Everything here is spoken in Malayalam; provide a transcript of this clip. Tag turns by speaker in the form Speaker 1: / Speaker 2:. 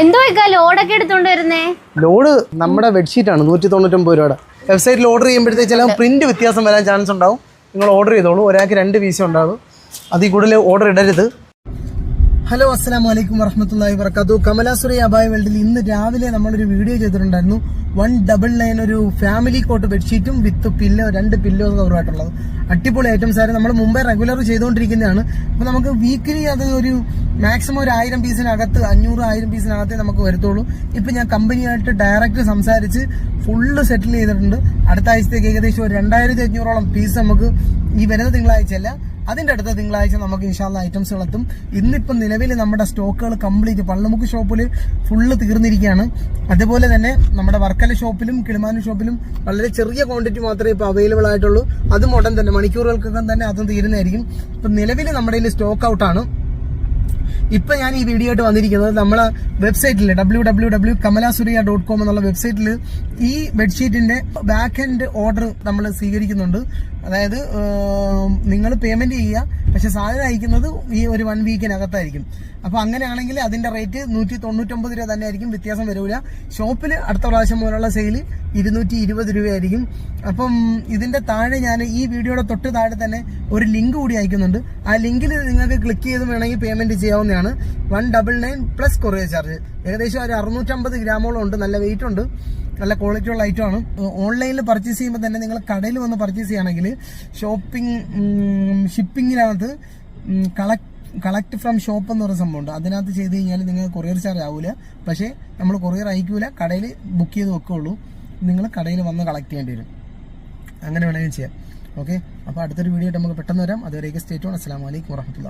Speaker 1: എന്തോ ലോഡൊക്കെ എടുത്തോണ്ട് വരുന്നേ?
Speaker 2: ലോഡ് നമ്മുടെ ബെഡ്ഷീറ്റ് ആണ് നൂറ്റി തൊണ്ണൂറ്റൊമ്പത് രൂപയുടെ വെബ്സൈറ്റിൽ ഓർഡർ ചെയ്യുമ്പോഴത്തേക്ക് ചില പ്രിന്റ് വ്യത്യാസം വരാൻ ചാൻസ് ഉണ്ടാവും. നിങ്ങൾ ഓർഡർ ചെയ്തോളൂ ഒരാൾക്ക് രണ്ട് പീസേ ഉണ്ടാവും അതിൽ കൂടുതൽ ഓർഡർ ഇടരുത്. ഹലോ അസ്സാം വലൈക്കും വറഹമത്തല്ലാഹി വർക്കാത്തു കമലാസുറി അബായ വേൾഡിൽ ഇന്ന് രാവിലെ നമ്മളൊരു വീഡിയോ ചെയ്തിട്ടുണ്ടായിരുന്നു. വൺ ഡബിൾ നയൻ ഒരു ഫാമിലി കോട്ട് ബെഡ്ഷീറ്റും വിത്ത് പില്ലോ രണ്ട് പില്ലോസ് കവറുമായിട്ടുള്ളത് അടിപൊളി ഐറ്റംസ് ആയിരുന്നു. നമ്മൾ മുമ്പേ റെഗുലർ ചെയ്തുകൊണ്ടിരിക്കുന്നതാണ്. അപ്പോൾ നമുക്ക് വീക്കിലി അത് ഒരു മാക്സിമം ഒരു ആയിരം പീസിനകത്ത് അഞ്ഞൂറ് ആയിരം പീസിനകത്തേ നമുക്ക് വരത്തുള്ളൂ. ഇപ്പം ഞാൻ കമ്പനിയായിട്ട് ഡയറക്റ്റ് സംസാരിച്ച് ഫുള്ള് സെറ്റിൽ ചെയ്തിട്ടുണ്ട്. അടുത്ത ആഴ്ചത്തേക്ക് ഏകദേശം ഒരു രണ്ടായിരത്തി അഞ്ഞൂറോളം പീസ് നമുക്ക് ഈ വരുന്ന തിങ്കളാഴ്ചയല്ല. അതിന്റെ അടുത്ത തിങ്കളാഴ്ച നമുക്ക് ഇൻഷാല്ല ഐറ്റംസുകൾ എത്തും. ഇന്നിപ്പം നിലവിൽ നമ്മുടെ സ്റ്റോക്കുകൾ കംപ്ലീറ്റ് പള്ളമുക്ക് ഷോപ്പിൽ ഫുള്ള് തീർന്നിരിക്കുകയാണ്. അതുപോലെ തന്നെ നമ്മുടെ വർക്കല ഷോപ്പിലും കിളിമാനു ഷോപ്പിലും വളരെ ചെറിയ ക്വാണ്ടിറ്റി മാത്രമേ ഇപ്പോൾ അവൈലബിൾ ആയിട്ടുള്ളൂ. അതും ഉടൻ തന്നെ മണിക്കൂറുകൾക്കൊക്കെ തന്നെ അതും തീരുന്നതായിരിക്കും. ഇപ്പം നിലവിൽ നമ്മുടെ കയ്യിൽ സ്റ്റോക്ക് ഔട്ടാണ് ഇപ്പൊ ഞാൻ ഈ വീഡിയോ ആയിട്ട് വന്നിരിക്കുന്നത് നമ്മളെ വെബ്സൈറ്റിൽ W W W Kamalasuriya dot com എന്നുള്ള വെബ്സൈറ്റിൽ ഈ ബെഡ്ഷീറ്റിന്റെ ബാക്ക് എൻഡ് ഓർഡർ നമ്മൾ സ്വീകരിക്കുന്നുണ്ട്. അതായത് നിങ്ങൾ പേയ്മെന്റ് ചെയ്യുക. പക്ഷെ സാധനം അയക്കുന്നത് ഈ ഒരു വൺ വീക്കിനകത്തായിരിക്കും അപ്പൊ അങ്ങനെയാണെങ്കിൽ അതിന്റെ റേറ്റ് നൂറ്റി തൊണ്ണൂറ്റൊമ്പത് രൂപ തന്നെ ആയിരിക്കും വ്യത്യാസം വരില്ല ഷോപ്പിൽ അടുത്ത പ്രാവശ്യം മുതലുള്ള സെയിൽ ഇരുന്നൂറ്റി ഇരുപത് രൂപയായിരിക്കും. അപ്പം ഇതിന്റെ താഴെ ഞാൻ ഈ വീഡിയോയുടെ തൊട്ട് താഴെ തന്നെ ഒരു ലിങ്ക് കൂടി അയക്കുന്നുണ്ട്. ആ ലിങ്കിൽ നിങ്ങൾക്ക് ക്ലിക്ക് ചെയ്ത് വേണമെങ്കിൽ പേയ്മെന്റ് ചെയ്യാവുന്നതാണ്. One double nine plus courier charge ഏകദേശം ഒരു അറുന്നൂറ്റമ്പത് ഗ്രാമോളം ഉണ്ട്. നല്ല വെയിറ്റ് ഉണ്ട്. നല്ല ക്വാളിറ്റി ഉള്ള ഐറ്റം ആണ്. ഓൺലൈനിൽ പർച്ചേസ് ചെയ്യുമ്പോൾ തന്നെ നിങ്ങൾ കടയിൽ വന്ന് പർച്ചേസ് ചെയ്യുകയാണെങ്കിൽ ഷോപ്പിംഗ് ഷിപ്പിങ്ങിനകത്ത് കളക്ട് കളക്ട് ഫ്രം ഷോപ്പ് എന്ന് പറയുന്ന സംഭവമുണ്ട് അതിനകത്ത് ചെയ്ത് കഴിഞ്ഞാൽ നിങ്ങൾ കൊറിയർ ചാർജ് ആവില്ല പക്ഷേ നമ്മൾ കൊറിയർ അയക്കൂല. കടയിൽ ബുക്ക് ചെയ്ത് വെക്കുള്ളൂ. നിങ്ങൾ കടയിൽ വന്ന് കളക്ട് ചെയ്യേണ്ടി വരും. അങ്ങനെ വേണമെങ്കിൽ ചെയ്യാം. ഓക്കെ അപ്പോൾ അടുത്തൊരു വീഡിയോ ആയിട്ട് നമുക്ക് പെട്ടെന്ന് വരാം. അതുവരേക്ക് സ്റ്റേറ്റ് അസ്സാം വലൈക്കും വറഹമത്തുള്ള